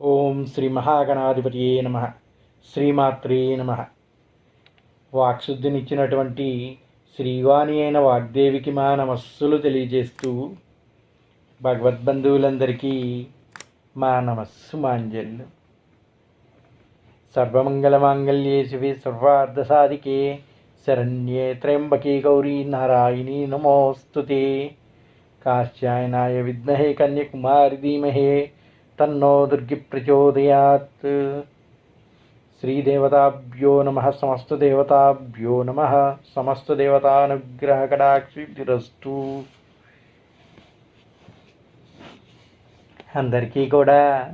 ఓం శ్రీ మహాగణాధిపతియే నమ. శ్రీమాత్రే నమ. వాక్శుద్ధినిచ్చినటువంటి శ్రీవాణి అయిన వాగ్దేవికి మా నమస్సులు తెలియజేస్తూ భగవద్బంధువులందరికీ మా నమస్సు మాంజల్లు సర్వమంగళమాంగళ్యే శివే సర్వార్ధసాధికే శరణ్యే త్ర్యంబకే గౌరీ నారాయణీ నమోస్తుతే. కాశ్యాయనాయ విద్మహే కన్యకుమారి ధీమహే. తన్నో దుర్గి ప్రచోదయాత్ శ్రీదేవతాభ్యో నమ సమస్తదేవతాభ్యో నమ సమస్తదేవతానుగ్రహకటాక్షిరస్తు అందరికీ కూడా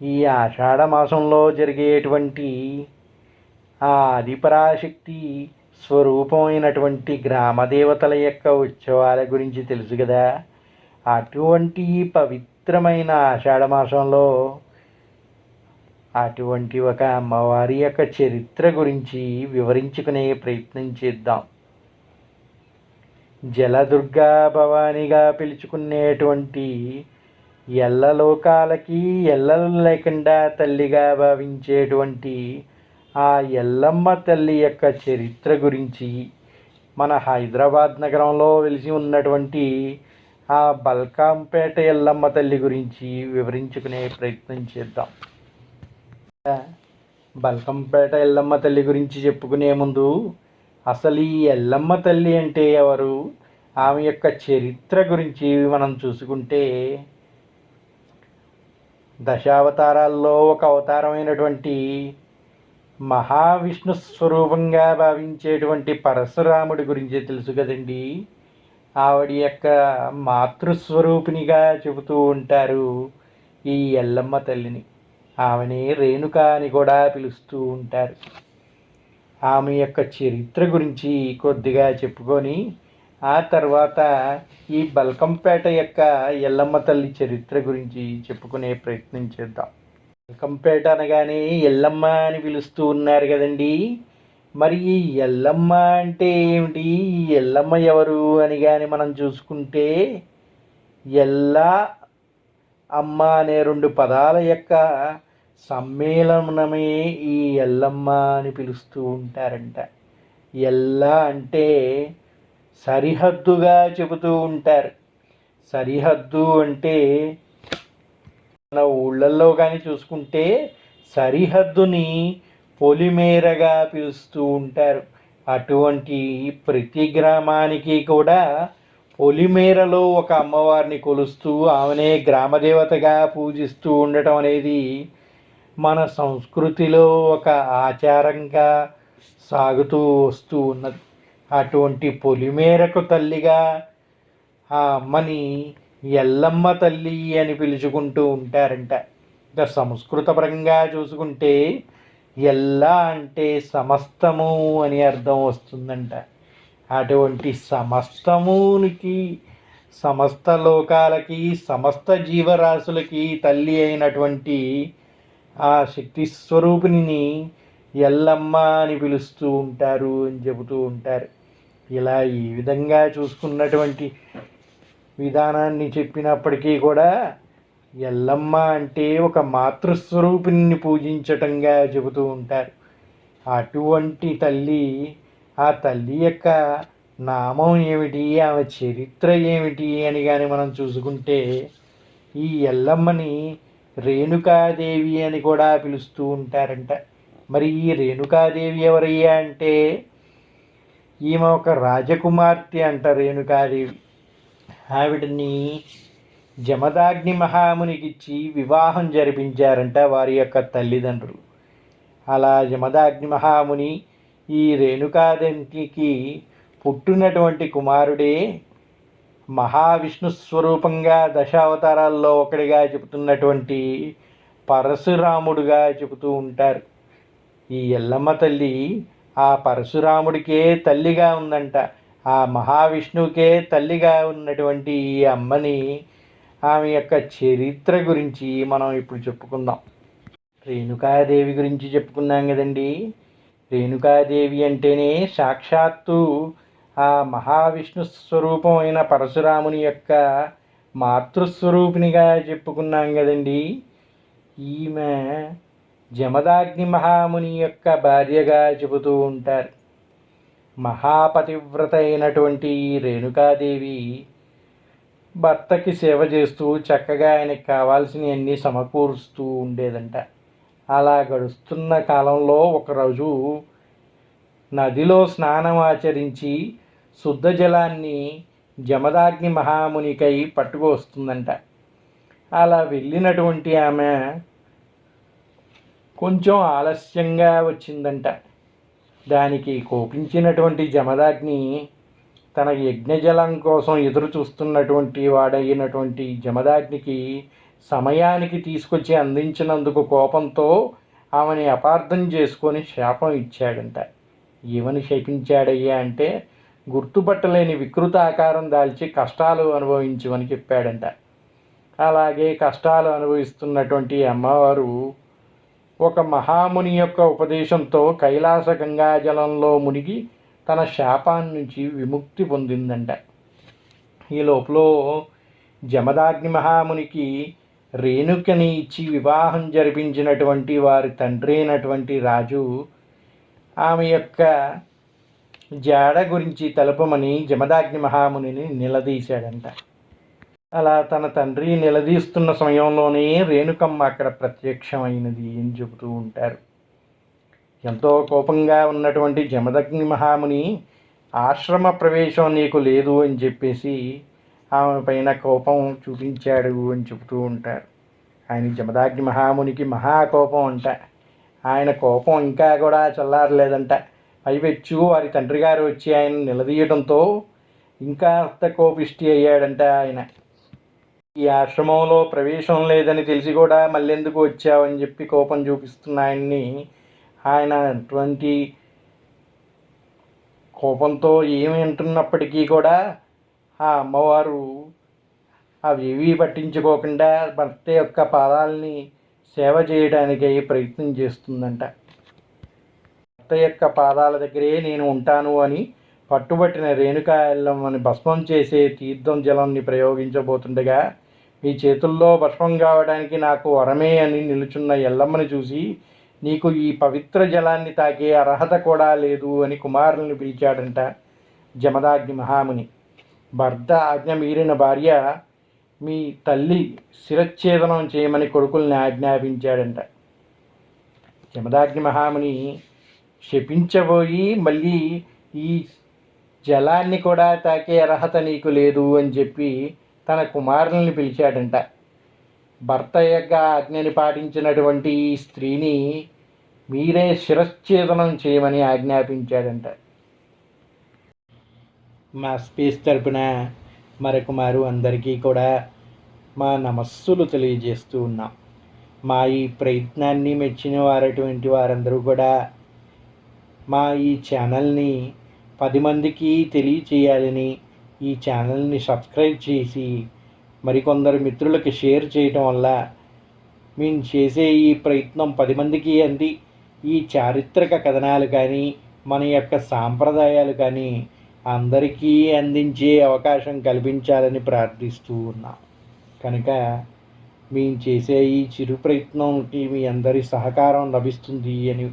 ఈ ఆషాఢ మాసంలో జరిగేటువంటి ఆ ఆదిపరాశక్తి స్వరూపమైనటువంటి గ్రామదేవతల యొక్క ఉత్సవాల గురించి తెలుసు కదా? అటువంటి పవిత్ర పవిత్రమైన ఆషాఢమాసంలో అటువంటి ఒక అమ్మవారి యొక్క చరిత్ర గురించి వివరించుకునే ప్రయత్నం చేద్దాం. జలదుర్గా భవానిగా పిలుచుకునేటువంటి ఎల్లలోకాలకి ఎల్లలు లేకుండా తల్లిగా భావించేటువంటి ఆ ఎల్లమ్మ తల్లి యొక్క చరిత్ర గురించి మన హైదరాబాద్ నగరంలో వెలిసి ఉన్నటువంటి ఆ బల్కాంపేట ఎల్లమ్మ తల్లి గురించి వివరించుకునే ప్రయత్నం చేద్దాం. బల్కంపేట ఎల్లమ్మ తల్లి గురించి చెప్పుకునే ముందు అసలు ఈ ఎల్లమ్మ తల్లి అంటే ఎవరు? ఆమె యొక్క చరిత్ర గురించి మనం చూసుకుంటే దశావతారాల్లో ఒక అవతారమైనటువంటి మహావిష్ణు స్వరూపంగా భావించేటువంటి పరశురాముడి గురించి తెలుసు కదండి? ఆవిడ యొక్క మాతృస్వరూపినిగా చెబుతూ ఉంటారు ఈ ఎల్లమ్మ తల్లిని. ఆమెని రేణుక అని కూడా పిలుస్తూ ఉంటారు. ఆమె యొక్క చరిత్ర గురించి కొద్దిగా చెప్పుకొని ఆ తర్వాత ఈ బల్కంపేట యొక్క ఎల్లమ్మ తల్లి చరిత్ర గురించి చెప్పుకునే ప్రయత్నం చేద్దాం. బల్కంపేట అనగానే ఎల్లమ్మ అని పిలుస్తూ ఉన్నారు కదండీ. మరి ఈ ఎల్లమ్మ అంటే ఏమిటి? ఈ ఎల్లమ్మ ఎవరు అని కానీ మనం చూసుకుంటే ఎల్ల అమ్మ అనే రెండు పదాల యొక్క సమ్మేళనమే ఈ ఎల్లమ్మ అని పిలుస్తూ ఉంటారంట. ఎల్ల అంటే సరిహద్దుగా చెబుతూ ఉంటారు. సరిహద్దు అంటే మన ఊళ్ళల్లో కానీ చూసుకుంటే సరిహద్దుని పొలిమేరగా పిలుస్తూ ఉంటారు. అటువంటి ప్రతి గ్రామానికి కూడా పొలిమేరలో ఒక అమ్మవారిని కొలుస్తూ ఆమెనే గ్రామదేవతగా పూజిస్తూ ఉండటం అనేది మన సంస్కృతిలో ఒక ఆచారంగా సాగుతూ వస్తూ ఉన్నది. అటువంటి పొలిమేరకు తల్లిగా ఆ అమ్మని ఎల్లమ్మ తల్లి అని పిలుచుకుంటూ ఉంటారంట. ఇంకా సంస్కృతపరంగా చూసుకుంటే ఎల్లా అంటే సమస్తము అని అర్థం వస్తుందంట. అటువంటి సమస్తమునికి సమస్త లోకాలకి సమస్త జీవరాశులకి తల్లి అయినటువంటి ఆ శక్తి స్వరూపిణిని ఎల్లమ్మ అని పిలుస్తూ ఉంటారు అని చెబుతూ ఉంటారు. ఇలా ఈ విధంగా చూసుకున్నటువంటి విధానాన్ని చెప్పినప్పటికీ కూడా ఎల్లమ్మ అంటే ఒక మాతృస్వరూపిణిని పూజించటంగా చెబుతూ ఉంటారు. అటువంటి తల్లి ఆ తల్లి యొక్క నామం ఏమిటి ఆమె చరిత్ర ఏమిటి అని కానీ మనం చూసుకుంటే ఈ ఎల్లమ్మని రేణుకాదేవి అని కూడా పిలుస్తూ ఉంటారంట. మరి ఈ రేణుకాదేవి ఎవరయ్యా అంటే ఈమె ఒక రాజకుమార్తె అంట రేణుకాదేవి. ఆవిడని జమదాగ్ని మహామునికిచ్చి వివాహం జరిపించారంట వారి యొక్క తల్లిదండ్రులు. అలా జమదాగ్ని మహాముని ఈ రేణుకాదేవికి పుట్టినటువంటి కుమారుడే మహావిష్ణు స్వరూపంగా దశావతారాల్లో ఒకటిగా చెబుతున్నటువంటి పరశురాముడుగా చెబుతూ ఉంటారు. ఈ ఎల్లమ్మ తల్లి ఆ పరశురాముడికే తల్లిగా ఉందంట. ఆ మహావిష్ణువుకే తల్లిగా ఉన్నటువంటి ఈ అమ్మని ఆమె యొక్క చరిత్ర గురించి మనం ఇప్పుడు చెప్పుకుందాం. రేణుకాదేవి గురించి చెప్పుకున్నాం కదండి. రేణుకాదేవి అంటేనే సాక్షాత్తు ఆ మహావిష్ణు స్వరూపమైన పరశురాముని యొక్క మాతృస్వరూపినిగా చెప్పుకున్నాం కదండి. ఈమె జమదాగ్ని మహాముని యొక్క భార్యగా చెబుతూ ఉంటారు. మహాపతివ్రత అయినటువంటి రేణుకాదేవి భర్తకి సేవ చేస్తూ చక్కగా ఆయనకి కావాల్సినవన్నీ సమకూరుస్తూ ఉండేదంట. అలా గడుస్తున్న కాలంలో ఒకరోజు నదిలో స్నానం ఆచరించి శుద్ధ జలాన్ని జమదాగ్ని మహామునికై పట్టుకొస్తుందంట అలా వెళ్ళినటువంటి ఆమె కొంచెం ఆలస్యంగా వచ్చిందంట. దానికి కోపించినటువంటి జమదాగ్ని తన యజ్ఞజలం కోసం ఎదురు చూస్తున్నటువంటి వాడైనటువంటి జమదాగ్నికి సమయానికి తీసుకొచ్చి అందించినందుకు కోపంతో ఆమెని అపార్థం చేసుకొని శాపం ఇచ్చాడంట. ఏమని శపించాడయ్యా అంటే గుర్తుపట్టలేని వికృత ఆకారం దాల్చి కష్టాలు అనుభవించమని చెప్పాడంట. అలాగే కష్టాలు అనుభవిస్తున్నటువంటి అమ్మవారు ఒక మహాముని యొక్క ఉపదేశంతో కైలాస గంగాజలంలో మునిగి తన శాపాన్ని నుంచి విముక్తి పొందిందంట. ఈ లోపల జమదాగ్ని మహామునికి రేణుకని ఇచ్చి వివాహం జరిపించినటువంటి వారి తండ్రి అయినటువంటి రాజు ఆమె యొక్క జాడ గురించి తెలపమని జమదాగ్ని మహామునిని నిలదీశాడంట. అలా తన తండ్రి నిలదీస్తున్న సమయంలోనే రేణుకమ్మ అక్కడ ప్రత్యక్షమైనది అని చెబుతూ ఉంటారు. ఎంతో కోపంగా ఉన్నటువంటి జమదగ్ని మహాముని ఆశ్రమ ప్రవేశం నీకు లేదు అని చెప్పేసి ఆమె పైన కోపం చూపించాడు అని చెబుతూ ఉంటారు. ఆయన జమదాగ్ని మహామునికి మహాకోపం అంట. ఆయన కోపం ఇంకా కూడా చల్లారలేదంట. పైపెచ్చు వారి తండ్రి గారు వచ్చి ఆయన నిలదీయడంతో ఇంకా అంత కోపిష్టి అయ్యాడంట ఆయన. ఈ ఆశ్రమంలో ప్రవేశం లేదని తెలిసి కూడా మళ్ళెందుకు వచ్చావని చెప్పి కోపం చూపిస్తున్న ఆయన్ని ఆయన అటువంటి కోపంతో ఏమి వింటున్నప్పటికీ కూడా ఆ అమ్మవారు అవి ఏవి పట్టించుకోకుండా భర్త యొక్క పాదాలని సేవ చేయడానికి ప్రయత్నం చేస్తుందంట. భర్త యొక్క పాదాల దగ్గరే నేను ఉంటాను అని పట్టుబట్టిన రేణుకా ఎల్లమ్మని భస్మం చేసే తీర్థం జలాన్ని ప్రయోగించబోతుండగా మీ చేతుల్లో భస్మం కావడానికి నాకు వరమే అని నిలుచున్న ఎల్లమ్మని చూసి నీకు ఈ పవిత్ర జలాన్ని తాకే అర్హత కూడా లేదు అని కుమారుల్ని పిలిచాడంట జమదాగ్ని మహాముని. భర్త ఆజ్ఞ మీరిన భార్య మీ తల్లి శిరచ్ఛేదనం చేయమని కొడుకుల్ని ఆజ్ఞాపించాడంట. జమదాగ్ని మహాముని శపించబోయి మళ్ళీ ఈ జలాన్ని కూడా తాకే అర్హత నీకు లేదు అని చెప్పి తన కుమారుల్ని పిలిచాడంట. భర్త యొక్క ఆజ్ఞని పాటించినటువంటి ఈ స్త్రీని మీరే శిరశ్ఛేదనం చేయమని ఆజ్ఞాపించాడంట. మా స్పేస్ తరపున మరొకమారు అందరికీ కూడా మా నమస్సులు తెలియజేస్తూ ఉన్నాం. మా ఈ ప్రయత్నాన్ని మెచ్చిన వారటువంటి వారందరూ కూడా మా ఈ ఛానల్ని పది మందికి తెలియచేయాలని ఈ ఛానల్ని సబ్స్క్రైబ్ చేసి మరికొందరు మిత్రులకి షేర్ చేయటం వల్ల మేము చేసే ఈ ప్రయత్నం పది మందికి అంది. ఈ చారిత్రక కథనాలు కానీ మన యొక్క సాంప్రదాయాలు కానీ అందరికీ అందించే అవకాశం కల్పించాలని ప్రార్థిస్తూ ఉన్నాం. కనుక మేము చేసే ఈ చిరు ప్రయత్నంకి మీ అందరి సహకారం లభిస్తుంది అని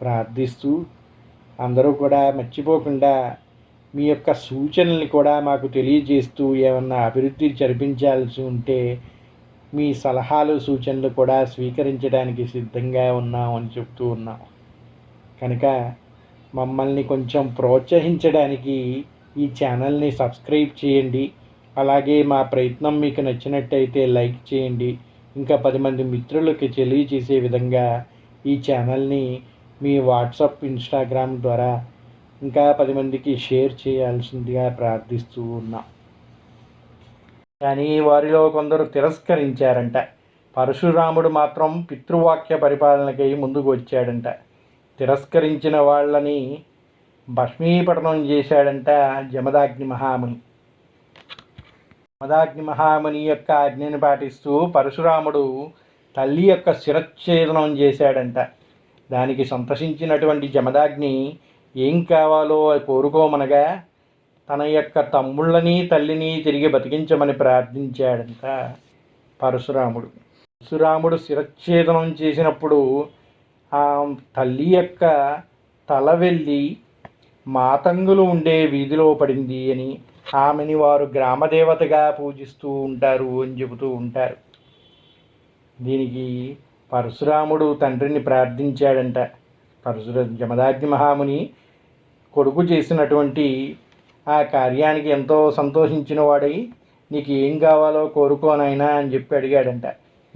ప్రార్థిస్తూ అందరూ కూడా మర్చిపోకుండా మీ యొక్క సూచనల్ని కూడా మాకు తెలియజేస్తూ ఏమన్నా అభివృద్ధి జరిపించాల్సి ఉంటే మీ సలహాలు సూచనలు కూడా స్వీకరించడానికి సిద్ధంగా ఉన్నాం అని చెప్తూ ఉన్నాం. కనుక మమ్మల్ని కొంచెం ప్రోత్సహించడానికి ఈ ఛానల్ని సబ్స్క్రైబ్ చేయండి. అలాగే మా ప్రయత్నం మీకు నచ్చినట్టయితే లైక్ చేయండి. ఇంకా పది మంది మిత్రులకి తెలియజేసే విధంగా ఈ ఛానల్ని మీ వాట్సాప్ ఇన్స్టాగ్రామ్ ద్వారా ఇంకా పది మందికి షేర్ చేయాల్సిందిగా ప్రార్థిస్తూ ఉన్నాం. కానీ వారిలో కొందరు తిరస్కరించారంట. పరశురాముడు మాత్రం పితృవాక్య పరిపాలనకై ముందుకు వచ్చాడంట. తిరస్కరించిన వాళ్ళని భస్మీపటనం చేశాడంట జమదాగ్ని మహాముని. జమదాగ్ని మహాముని యొక్క ఆజ్ఞని పాటిస్తూ పరశురాముడు తల్లి యొక్క శిరచ్ఛేదనం చేశాడంట. దానికి సంతసించినటువంటి జమదాగ్ని ఏం కావాలో అది కోరుకోమనగా తన యొక్క తమ్ముళ్ళని తల్లిని తిరిగి బతికించమని ప్రార్థించాడంట పరశురాముడు. పరశురాముడు శిరచ్ఛేదనం చేసినప్పుడు ఆ తల్లి యొక్క తల వెళ్ళి మాతంగులు ఉండే వీధిలో పడింది అని ఆమెని వారు గ్రామదేవతగా పూజిస్తూ ఉంటారు అని చెబుతూ ఉంటారు. దీనికి పరశురాముడు తండ్రిని ప్రార్థించాడంట. పరశుర జమదాగ్ని మహాముని కొడుకు చేసినటువంటి ఆ కార్యానికి ఎంతో సంతోషించిన వాడై నీకు ఏం కావాలో కోరుకోనైనా అని చెప్పి అడిగాడంట.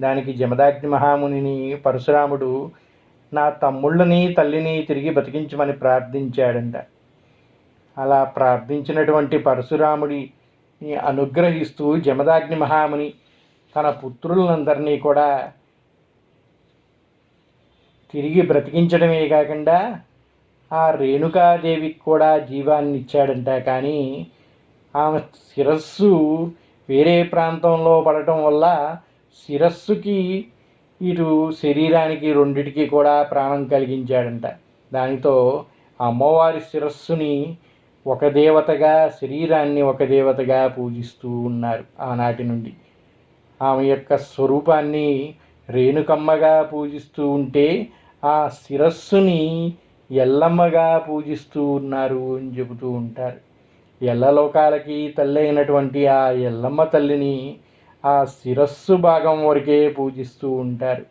దానికి జమదాగ్ని మహామునిని పరశురాముడు నా తమ్ముళ్ళని తల్లిని తిరిగి బతికించమని ప్రార్థించాడంట. అలా ప్రార్థించినటువంటి పరశురాముడి అనుగ్రహిస్తూ జమదాగ్ని మహాముని తన పుత్రులందరినీ కూడా తిరిగి బ్రతికించడమే కాకుండా ఆ రేణుకాదేవికి కూడా జీవాన్ని ఇచ్చాడంట కానీ ఆమె శిరస్సు వేరే ప్రాంతంలో పడటం వల్ల శిరస్సుకి ఇటు శరీరానికి రెండిటికి కూడా ప్రాణం కలిగించాడంట. దానితో అమ్మవారి శిరస్సుని ఒక దేవతగా శరీరాన్ని ఒక దేవతగా పూజిస్తూ ఉన్నారు ఆనాటి నుండి. ఆమె యొక్క స్వరూపాన్ని రేణుకమ్మగా పూజిస్తూ ఉంటే ఆ శిరస్సుని ఎల్లమ్మగా పూజిస్తూ ఉన్నారు అని చెబుతూ ఉంటారు. ఎల్లలోకాలకి తల్లి అయినటువంటి ఆ ఎల్లమ్మ తల్లిని ఆ శిరస్సు భాగం వరకే పూజిస్తూ ఉంటారు.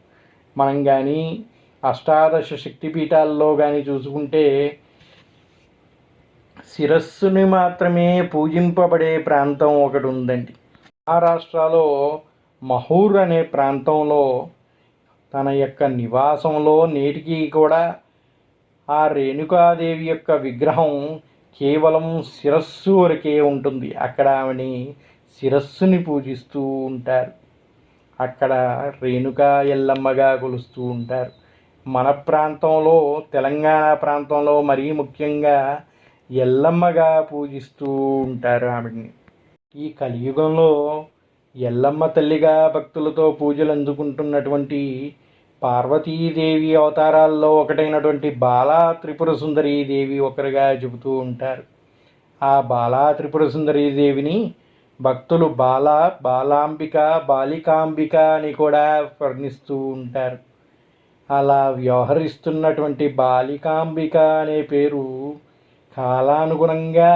మనం కానీ అష్టాదశ శక్తిపీఠాల్లో కానీ చూసుకుంటే శిరస్సుని మాత్రమే పూజింపబడే ప్రాంతం ఒకటి ఉందండి. మహారాష్ట్రలో మహూర్ అనే ప్రాంతంలో తన యొక్క నివాసంలో నేటికి కూడా ఆ రేణుకాదేవి యొక్క విగ్రహం కేవలం శిరస్సు వరకే ఉంటుంది. అక్కడ ఆమెని శిరస్సుని పూజిస్తూ ఉంటారు. అక్కడ రేణుకా ఎల్లమ్మగా కొలుస్తూ ఉంటారు. మన ప్రాంతంలో తెలంగాణ ప్రాంతంలో మరీ ముఖ్యంగా ఎల్లమ్మగా పూజిస్తూ ఉంటారు ఆమెని. ఈ కలియుగంలో ఎల్లమ్మ తల్లిగా భక్తులతో పూజలు అందుకుంటున్నటువంటి పార్వతీదేవి అవతారాల్లో ఒకటైనటువంటి బాలా త్రిపుర సుందరీ దేవి ఒకరిగా చెబుతూ ఉంటారు. ఆ బాలా త్రిపుర సుందరీ దేవిని భక్తులు బాల బాలాంబిక బాలికాంబిక అని కూడా వర్ణిస్తూ ఉంటారు. అలా వ్యవహరిస్తున్నటువంటి బాలికాంబిక అనే పేరు కాలానుగుణంగా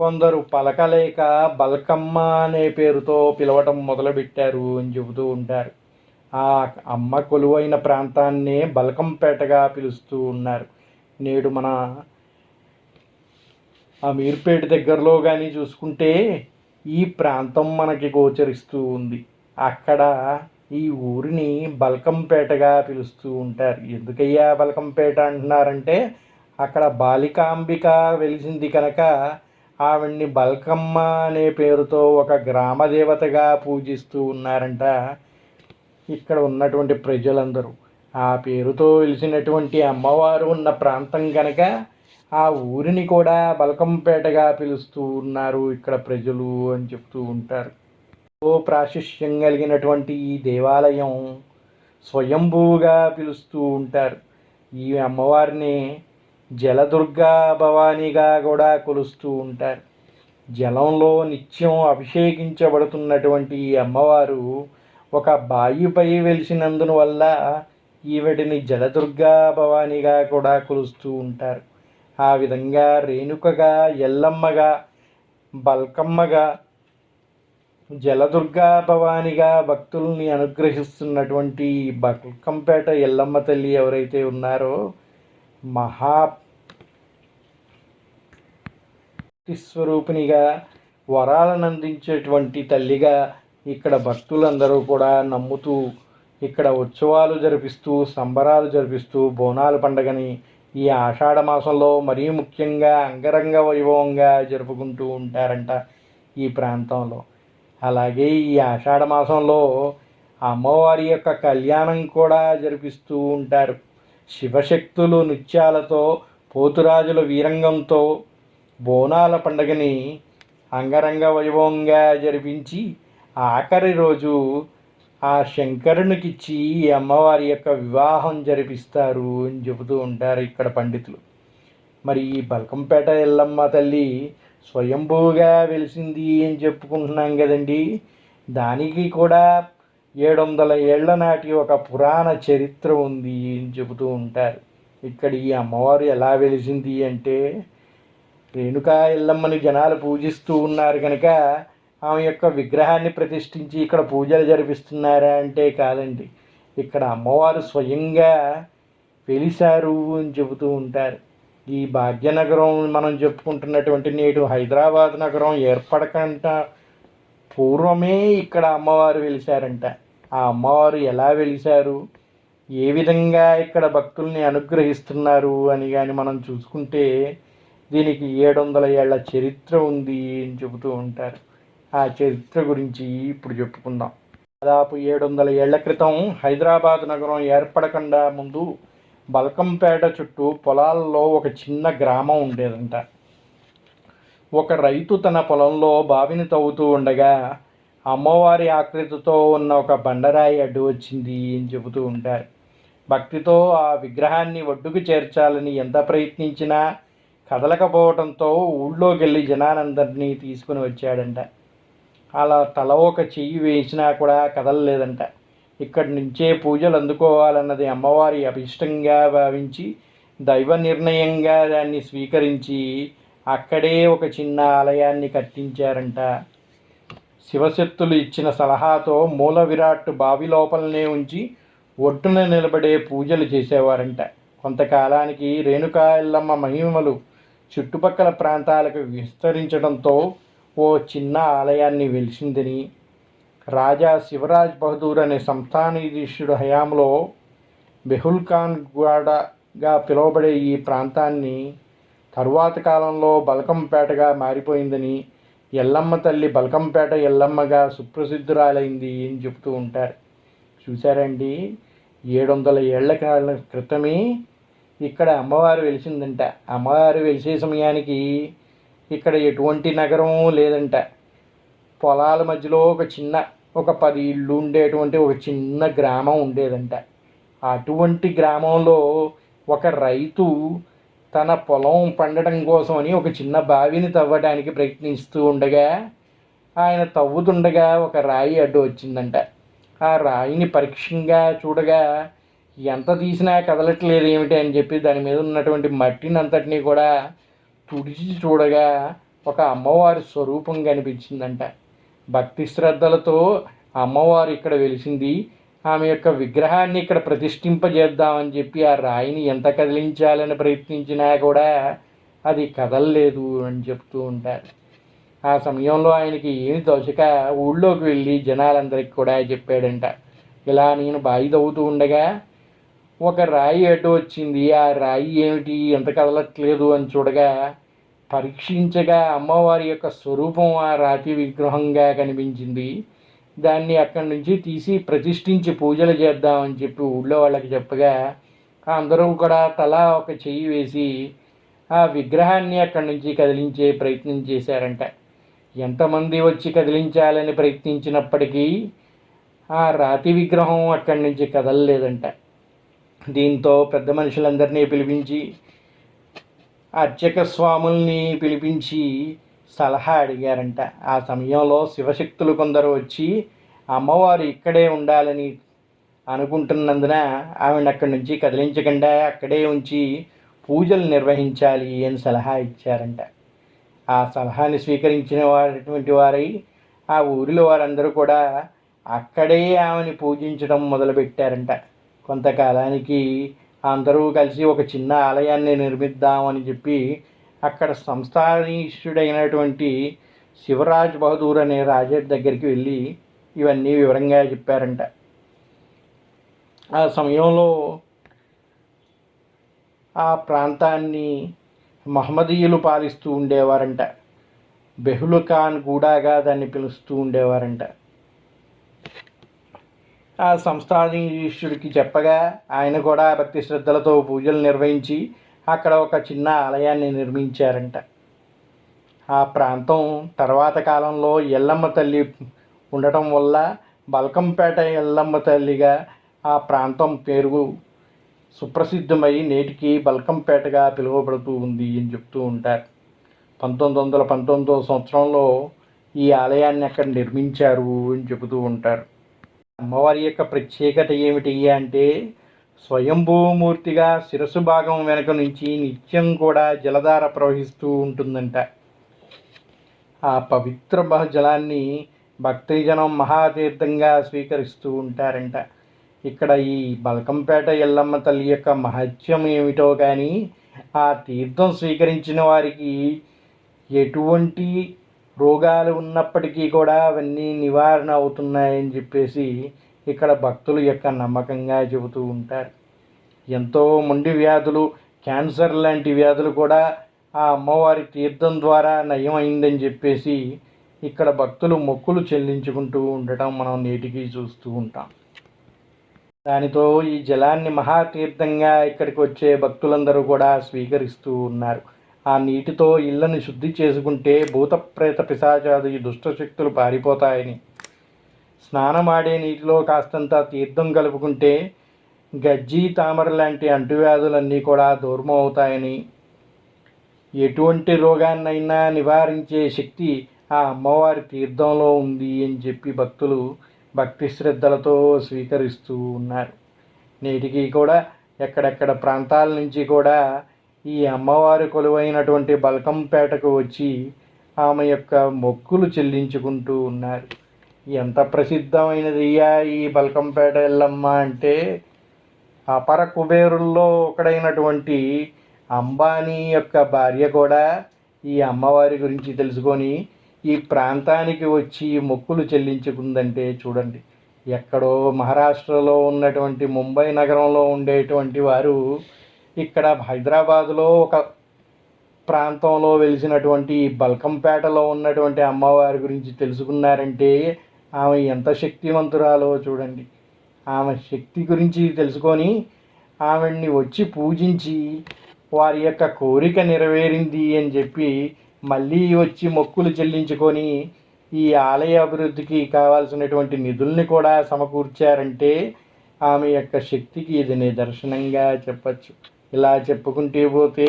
కొందరు పలకలేక బల్కమ్మ అనే పేరుతో పిలవటం మొదలుపెట్టారు అని చెబుతూ ఉంటారు. ఆ అమ్మ కొలువైన ప్రాంతాన్నే బల్కంపేటగా పిలుస్తూ ఉన్నారు. నేడు మన అమీర్పేట దగ్గరలో కానీ చూసుకుంటే ఈ ప్రాంతం మనకి గోచరిస్తూ ఉంది. అక్కడ ఈ ఊరిని బల్కంపేటగా పిలుస్తూ ఉంటారు. ఎందుకయ్యా బల్కంపేట అంటున్నారంటే అక్కడ బాలికాంబిక వెలిసింది కనుక ఆవిడ్ని బల్కమ్మ అనే పేరుతో ఒక గ్రామ దేవతగా పూజిస్తూ ఉన్నారంట. ఇక్కడ ఉన్నటువంటి ప్రజలందరూ. ఆ పేరుతో వెలిసినటువంటి అమ్మవారు ఉన్న ప్రాంతం కనుక ఆ ఊరిని కూడా బలకంపేటగా పిలుస్తూ ఉన్నారు ఇక్కడ ప్రజలు అని చెప్తూ ఉంటారు. ఓ ప్రాశిష్యం కలిగినటువంటి ఈ దేవాలయం స్వయంభూగా పిలుస్తూ ఉంటారు. ఈ అమ్మవారిని జలదుర్గా భవానిగా కూడా కొలుస్తూ ఉంటారు. జలంలో నిత్యం అభిషేకించబడుతున్నటువంటి ఈ అమ్మవారు ఒక బాయిపై వెలిసినందున వల్ల ఈవిడిని జలదుర్గా భవానిగా కూడా కొలుస్తూ ఉంటారు. ఆ విధంగా రేణుకగా ఎల్లమ్మగా బల్కమ్మగా జలదుర్గా భవానిగా భక్తుల్ని అనుగ్రహిస్తున్నటువంటి బల్కంపేట ఎల్లమ్మ తల్లి ఎవరైతే ఉన్నారో మహా స్వరూపిణిగా వరాలను అందించేటువంటి తల్లిగా ఇక్కడ భక్తులందరూ కూడా నమ్ముతూ ఇక్కడ ఉత్సవాలు జరిపిస్తూ సంబరాలు జరిపిస్తూ బోనాల పండగని ఈ ఆషాఢ మాసంలో మరీ ముఖ్యంగా అంగరంగ వైభవంగా జరుపుకుంటూ ఉంటారంట ఈ ప్రాంతంలో. అలాగే ఈ ఆషాఢ మాసంలో అమ్మవారి యొక్క కళ్యాణం కూడా జరిపిస్తూ ఉంటారు. శివశక్తులు నృత్యాలతో పోతురాజుల వీరంగంతో బోనాల పండగని అంగరంగ వైభవంగా జరిపించి ఆఖరి రోజు ఆ శంకరునికిచ్చి ఈ అమ్మవారి యొక్క వివాహం జరిపిస్తారు అని చెబుతూ ఉంటారు ఇక్కడ పండితులు. మరి ఈ బల్కంపేట ఎల్లమ్మ తల్లి స్వయంభూగా వెలిసింది అని చెప్పుకుంటున్నాం కదండి. దానికి కూడా ఏడు వందల ఏళ్ళ నాటి ఒక పురాణ చరిత్ర ఉంది అని చెబుతూ ఉంటారు. ఇక్కడ ఈ అమ్మవారు ఎలా వెలిసింది అంటే రేణుకా ఎల్లమ్మని జనాలు పూజిస్తూ ఉన్నారు కనుక ఆమె యొక్క విగ్రహాన్ని ప్రతిష్ఠించి ఇక్కడ పూజలు జరిపిస్తున్నారా అంటే కాదండి. ఇక్కడ అమ్మవారు స్వయంగా వెలిశారు అని చెబుతూ ఉంటారు. ఈ భాగ్యనగరం మనం చెప్పుకుంటున్నటువంటి నేడు హైదరాబాద్ నగరం ఏర్పడకంట పూర్వమే ఇక్కడ అమ్మవారు వెలిశారంట. ఆ అమ్మవారు ఎలా వెలిశారు? ఏ విధంగా ఇక్కడ భక్తుల్ని అనుగ్రహిస్తున్నారు అని కానీ మనం చూసుకుంటే దీనికి ఏడు వందల ఏళ్ళ చరిత్ర ఉంది అని చెబుతూ ఉంటారు. ఆ చరిత్ర గురించి ఇప్పుడు చెప్పుకుందాం. దాదాపు ఏడు వందల ఏళ్ళ క్రితం హైదరాబాద్ నగరం ఏర్పడకుండా ముందు బల్కంపేట చుట్టూ పొలాల్లో ఒక చిన్న గ్రామం ఉండేదంట. ఒక రైతు తన పొలంలో బావిని తవ్వుతూ ఉండగా అమ్మవారి ఆకృతితో ఉన్న ఒక బండరాయి అడ్డు వచ్చింది అని చెబుతూ ఉంటారు. భక్తితో ఆ విగ్రహాన్ని ఒడ్డుకు చేర్చాలని ఎంత ప్రయత్నించినా కదలకపోవడంతో ఊళ్ళోకి వెళ్ళి జనానందరినీ తీసుకుని వచ్చాడంట. అలా తల ఒక చెయ్యి వేసినా కూడా కదలలేదంట. ఇక్కడి నుంచే పూజలు అందుకోవాలన్నది అమ్మవారి అభిష్టంగా భావించి దైవ నిర్ణయంగా దాన్ని స్వీకరించి అక్కడే ఒక చిన్న ఆలయాన్ని కట్టించారంట. శివశక్తులు ఇచ్చిన సలహాతో మూల విరాట్ బావి లోపలనే ఉంచి ఒడ్డున నిలబడే పూజలు చేసేవారంట. కొంతకాలానికి రేణుకా ఎల్లమ్మ మహిమలు చుట్టుపక్కల ప్రాంతాలకు విస్తరించడంతో ఓ చిన్న ఆలయాన్ని వెలిసిందని రాజా శివరాజ్ బహదూర్ అనే సంస్థానాధీశుడు హయాంలో బెహుల్ ఖాన్ గూడగా పిలువబడే ఈ ప్రాంతాన్ని తరువాత కాలంలో బల్కంపేటగా మారిపోయిందని ఎల్లమ్మ తల్లి బల్కంపేట ఎల్లమ్మగా సుప్రసిద్ధురాలైంది అని చెబుతూ ఉంటారు. చూశారండి? ఏడు వందల ఏళ్ళ కాలం క్రితమే ఇక్కడ అమ్మవారు వెలిసిందంట. అమ్మవారు వెలిసే సమయానికి ఇక్కడ ఎటువంటి నగరం లేదంట. పొలాల మధ్యలో ఒక చిన్న ఒక పది ఇళ్ళు ఉండేటువంటి ఒక చిన్న గ్రామం ఉండేదంట. అటువంటి గ్రామంలో ఒక రైతు తన పొలం పండటం కోసమని ఒక చిన్న బావిని తవ్వడానికి ప్రయత్నిస్తూ ఉండగా ఆయన తవ్వుతుండగా ఒక రాయి అడ్డు వచ్చిందంట. ఆ రాయిని పరీక్షంగా చూడగా ఎంత తీసినా కదలట్లేదు ఏమిటి? అని చెప్పి దాని మీద ఉన్నటువంటి మట్టిని అంతటినీ కూడా తుడిచి చూడగా ఒక అమ్మవారి స్వరూపం కనిపించిందంట. భక్తి శ్రద్ధలతో అమ్మవారు ఇక్కడ వెలిసింది. ఆమె యొక్క విగ్రహాన్ని ఇక్కడ ప్రతిష్ఠింపజేద్దామని చెప్పి ఆ రాయిని ఎంత కదిలించాలని ప్రయత్నించినా కూడా అది కదలలేదు అని చెప్తూ ఉంటారు. ఆ సమయంలో ఆయనకి ఏమి తోచక ఊళ్ళోకి వెళ్ళి జనాలందరికీ కూడా చెప్పాడంట. ఇలా నేను బాయి ఉండగా ఒక రాయి అడ్డు వచ్చింది? ఆ రాయి ఏమిటి? ఎంత కదలట్లేదు అని చూడగా పరీక్షించగా అమ్మవారి యొక్క స్వరూపం ఆ రాతి విగ్రహంగా కనిపించింది. దాన్ని అక్కడి నుంచి తీసి ప్రతిష్ఠించి పూజలు చేద్దామని చెప్పి ఊళ్ళో వాళ్ళకి చెప్పగా అందరూ కూడా తలా ఒక చెయ్యి వేసి ఆ విగ్రహాన్ని అక్కడి నుంచి కదిలించే ప్రయత్నం చేశారంట. ఎంతమంది వచ్చి కదిలించాలని ప్రయత్నించినప్పటికీ ఆ రాతి విగ్రహం అక్కడి నుంచి కదలలేదంట. దీంతో పెద్ద మనుషులందరినీ పిలిపించి అర్చక స్వాముల్ని పిలిపించి సలహా అడిగారంట. ఆ సమయంలో శివశక్తులు కొందరు వచ్చి అమ్మవారు ఇక్కడే ఉండాలని అనుకుంటున్నందున ఆవిడ అక్కడి నుంచి కదిలించకుండా అక్కడే ఉంచి పూజలు నిర్వహించాలి అని సలహా ఇచ్చారంట. ఆ సలహాని స్వీకరించిన వారిటువంటి వారై ఆ ఊరిలో వారందరూ కూడా అక్కడే ఆమెని పూజించడం మొదలుపెట్టారంట. కొంతకాలానికి అందరూ కలిసి ఒక చిన్న ఆలయాన్ని నిర్మిద్దామని చెప్పి అక్కడ సంస్థానీష్యుడైనటువంటి శివరాజ్ బహదూర్ అనే రాజా దగ్గరికి వెళ్ళి ఇవన్నీ వివరంగా చెప్పారంట. ఆ సమయంలో ఆ ప్రాంతాన్ని మహమ్మదీయులు పాలిస్తూ ఉండేవారంట. బెహుల్ ఖాన్ గూడాగా దాన్ని పిలుస్తూ ఉండేవారంట. ఆ సంస్థాధీశుడికి చెప్పగా ఆయన కూడా భక్తి శ్రద్ధలతో పూజలు నిర్వహించి అక్కడ ఒక చిన్న ఆలయాన్ని నిర్మించారంట. ఆ ప్రాంతం తర్వాత కాలంలో ఎల్లమ్మ తల్లి ఉండటం వల్ల బల్కంపేట ఎల్లమ్మ తల్లిగా ఆ ప్రాంతం పేరు సుప్రసిద్ధమై నేటికి బల్కంపేటగా పిలువబడుతూ ఉంది అని చెప్తూ ఉంటారు. పంతొమ్మిది వందల పంతొమ్మిదో సంవత్సరంలో ఈ ఆలయాన్ని అక్కడ నిర్మించారు అని చెబుతూ ఉంటారు. అమ్మవారి యొక్క ప్రత్యేకత ఏమిటి అంటే స్వయంభూమూర్తిగా శిరస్సు భాగం వెనక నుంచి నిత్యం కూడా జలధార ప్రవహిస్తూ ఉంటుందంట. ఆ పవిత్ర జలాన్ని భక్తిజనం మహాతీర్థంగా స్వీకరిస్తూ ఉంటారంట. ఇక్కడ ఈ బలకంపేట ఎల్లమ్మ తల్లి యొక్క మహత్యం ఏమిటో కానీ ఆ తీర్థం స్వీకరించిన వారికి ఎటువంటి రోగాలు ఉన్నప్పటికీ కూడా అవన్నీ నివారణ అవుతున్నాయని చెప్పేసి ఇక్కడ భక్తుల యొక్క నమ్మకంగా చెబుతూ ఉంటారు. ఎంతో మొండి వ్యాధులు క్యాన్సర్ లాంటి వ్యాధులు కూడా ఆ అమ్మవారి తీర్థం ద్వారా నయమైందని చెప్పేసి ఇక్కడ భక్తులు మొక్కులు చెల్లించుకుంటూ ఉండటం మనం నేటికి చూస్తూ ఉంటాం. దానితో ఈ జలాన్ని మహాతీర్థంగా ఇక్కడికి వచ్చే భక్తులందరూ కూడా స్వీకరిస్తూ ఉన్నారు. ఆ నీటితో ఇళ్ళని శుద్ధి చేసుకుంటే భూతప్రేత పిశాచాది దుష్టశక్తులు పారిపోతాయని. స్నానమాడే నీటిలో కాస్తంత తీర్థం కలుపుకుంటే గజ్జి తామర లాంటి అంటువ్యాధులన్నీ కూడా దూరం అవుతాయని. ఎటువంటి రోగాన్నైనా నివారించే శక్తి ఆ అమ్మవారి తీర్థంలో ఉంది అని చెప్పి భక్తులు భక్తి శ్రద్ధలతో స్వీకరిస్తూ ఉన్నారు. నేటికి కూడా ఎక్కడెక్కడ ప్రాంతాల నుంచి కూడా ఈ అమ్మవారి కొలువైనటువంటి బల్కంపేటకు వచ్చి ఆమె యొక్క మొక్కులు చెల్లించుకుంటూ ఉన్నారు. ఎంత ప్రసిద్ధమైనది అయ్యా ఈ బల్కంపేట ఎల్లమ్మ అంటే అపర కుబేరుల్లో ఒకడైనటువంటి అంబానీ యొక్క భార్య కూడా ఈ అమ్మవారి గురించి తెలుసుకొని ఈ ప్రాంతానికి వచ్చి మొక్కులు చెల్లించుకుందంటే చూడండి. ఎక్కడో మహారాష్ట్రలో ఉన్నటువంటి ముంబై నగరంలో ఉండేటువంటి వారు ఇక్కడ హైదరాబాదులో ఒక ప్రాంతంలో వెలిసినటువంటి బల్కంపేటలో ఉన్నటువంటి అమ్మవారి గురించి తెలుసుకున్నారంటే ఆమె ఎంత శక్తివంతురాలో చూడండి. ఆమె శక్తి గురించి తెలుసుకొని ఆమెని వచ్చి పూజించి వారి యొక్క కోరిక నెరవేరింది అని చెప్పి మళ్ళీ వచ్చి మొక్కులు చెల్లించుకొని ఈ ఆలయ అభివృద్ధికి కావాల్సినటువంటి నిధుల్ని కూడా సమకూర్చారంటే ఆమె యొక్క శక్తికి ఇది నిదర్శనంగా చెప్పచ్చు. ఇలా చెప్పుకుంటే పోతే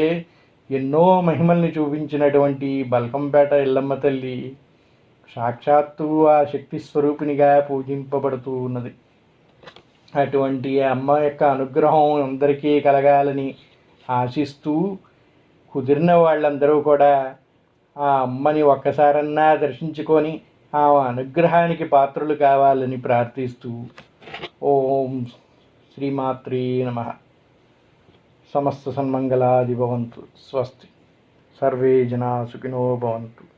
ఎన్నో మహిమల్ని చూపించినటువంటి బల్కంపేట ఎల్లమ్మ తల్లి సాక్షాత్తు ఆ శక్తి స్వరూపినిగా పూజింపబడుతూ ఉన్నది. అటువంటి అమ్మ యొక్క అనుగ్రహం అందరికీ కలగాలని ఆశిస్తూ కుదిరిన వాళ్ళందరూ కూడా ఆ అమ్మని ఒక్కసారన్నా దర్శించుకొని ఆ అనుగ్రహానికి పాత్రలు కావాలని ప్రార్థిస్తూ ఓం శ్రీమాత్రీ నమ. సమస్త సన్మంగళాది భవంతు. స్వస్తి. సర్వే జనా సుఖినో భవంతు.